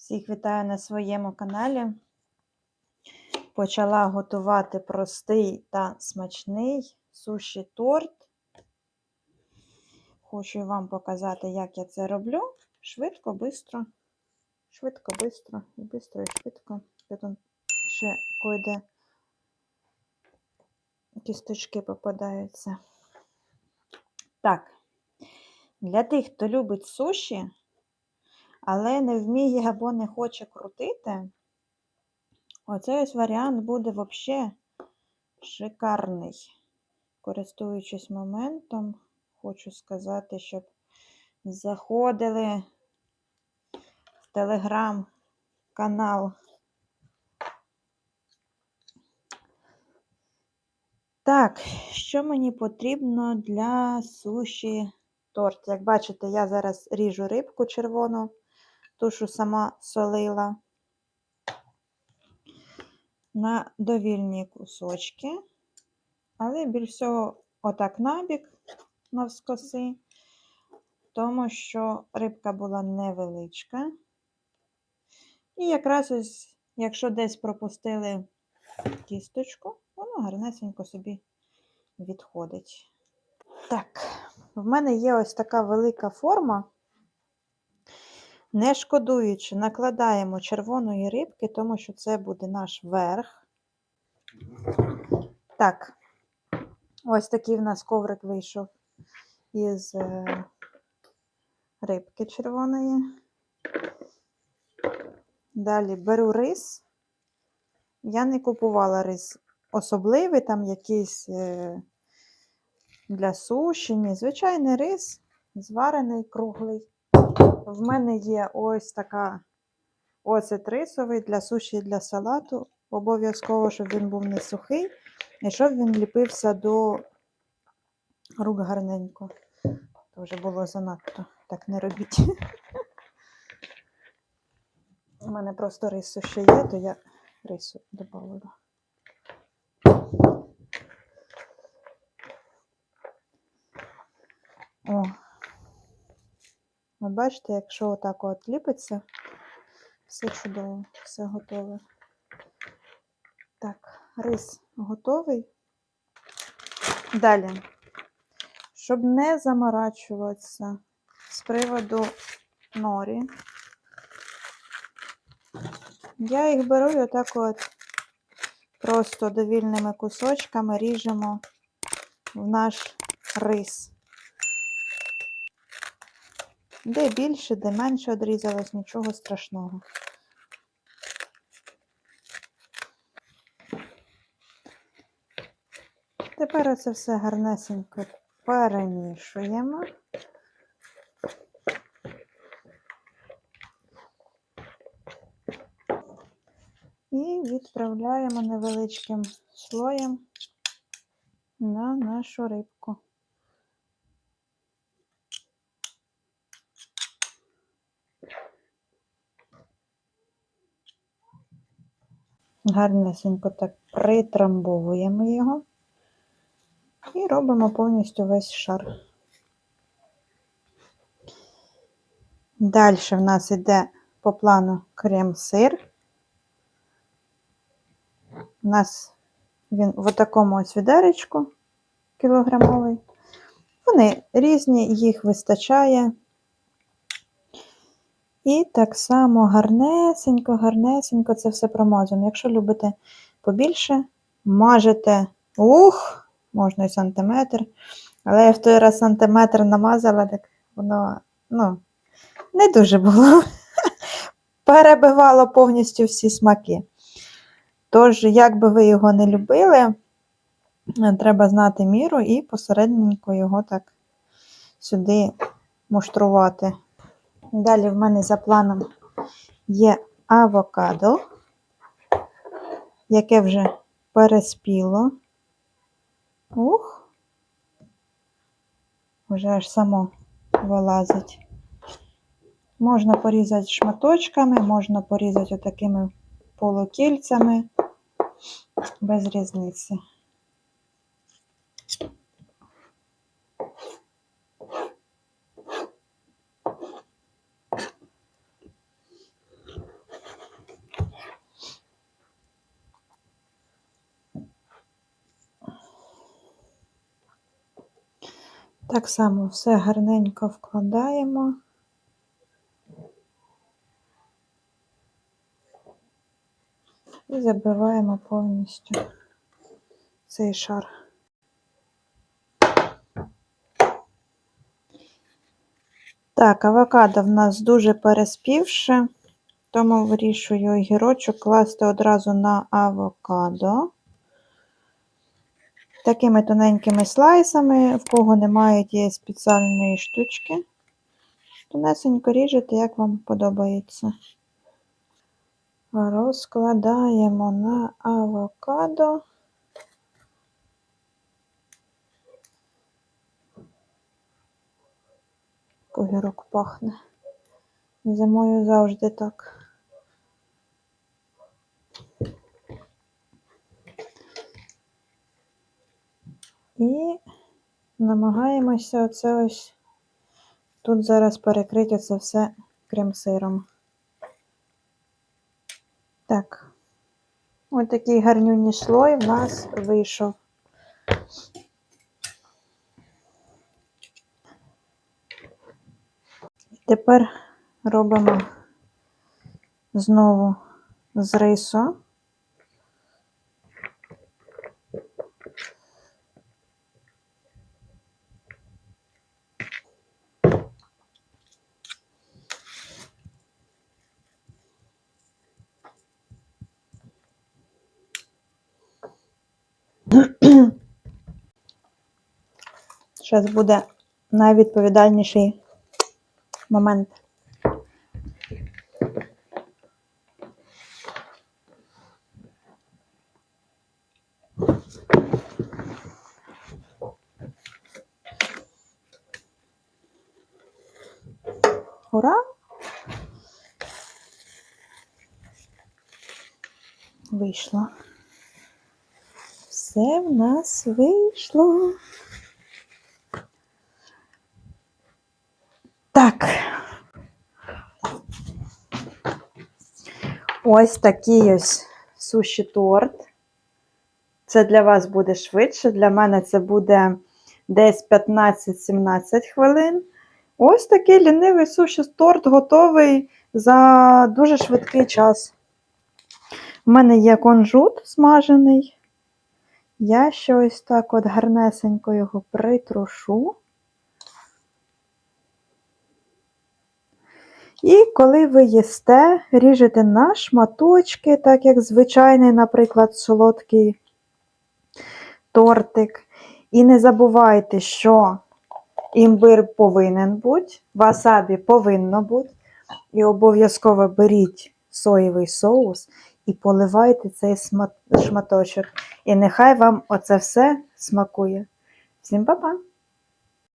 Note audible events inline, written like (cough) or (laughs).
Всіх вітаю на своєму каналі. Почала готувати простий та смачний суші торт. Хочу вам показати, як я це роблю. Швидко, бистро. Швидко, бистро, і бистро, і швидко. Тут ще койде кісточки попадаються. Так, для тих, хто любить суші, але не вміє або не хоче крутити, оцей ось варіант буде взагалі шикарний. Користуючись моментом, хочу сказати, щоб заходили в телеграм-канал. Так, що мені потрібно для суші торт? Як бачите, я зараз ріжу рибку червону, ту, що сама солила, на довільні кусочки, але більш всього отак набік навскоси, тому що рибка була невеличка. І якраз ось, якщо десь пропустили кісточку, воно гарнесенько собі відходить. Так, в мене є ось така велика форма. Не шкодуючи, накладаємо червоної рибки, тому що це буде наш верх. Так, ось такий в нас коврик вийшов із е, рибки червоної. Далі беру рис. Я не купувала рис особливий, там якийсь е, для суші, ні. Звичайний рис, зварений круглий. В мене є ось така оцет рисовий для суші і для салату. Обов'язково, щоб він був не сухий, і щоб він ліпився до рук гарненько. То вже було занадто, так не робіть. У мене просто рису ще є, то я рису додавала. От бачите, якщо отак от ліпиться, все чудово, все готове. Так, рис готовий. Далі, щоб не заморачуватися з приводу норі, я їх беру отак от просто довільними кусочками ріжемо в наш рис. Де більше, де менше одрізалось, нічого страшного. Тепер оце все гарнесенько перемішуємо. І відправляємо невеличким слоєм на нашу рибку. Гарнесенько так притрамбовуємо його і робимо повністю весь шар. Далі в нас йде по плану крем-сир. У нас він в такому ось відеречку кілограмовий. Вони різні, їх вистачає. І так само гарнесенько, гарнесенько це все промазуємо. Якщо любите побільше, мажете ух, можна і сантиметр. Але я в той раз сантиметр намазала, так воно ну, не дуже було. (laughs) Перебивало повністю всі смаки. Тож, як би ви його не любили, треба знати міру і посередненько його так сюди муштрувати. Далі в мене за планом є авокадо, яке вже переспіло. Ух, вже аж само вилазить. Можна порізати шматочками, можна порізати отакими полукільцями, без різниці. Так само все гарненько вкладаємо. І забиваємо повністю цей шар. Так, авокадо в нас дуже переспівше, тому вирішую огірочок класти одразу на авокадо. Такими тоненькими слайсами, в кого немає тієї спеціальної штучки. Тонесенько ріжете, як вам подобається. Розкладаємо на авокадо. Огірок пахне. Зимою завжди так. І намагаємося оце ось тут зараз перекрити це все крем-сиром. Так. Ось такий гарнюній слой в нас вийшов. Тепер робимо знову з рису. Зараз буде найвідповідальніший момент. Ура! Вийшло. Все в нас вийшло. Так. Ось такий ось суші торт. Це для вас буде швидше. Для мене це буде десь 15-17 хвилин. Ось такий лінивий суші торт готовий за дуже швидкий час. У мене є кунжут смажений. Я ще ось так от гарнесенько його притрушу. І коли ви їсте, ріжете на шматочки, так як звичайний, наприклад, солодкий тортик. І не забувайте, що імбир повинен бути, васабі повинно бути. І обов'язково беріть соєвий соус і поливайте цей шматочок. І нехай вам оце все смакує. Всім па-па!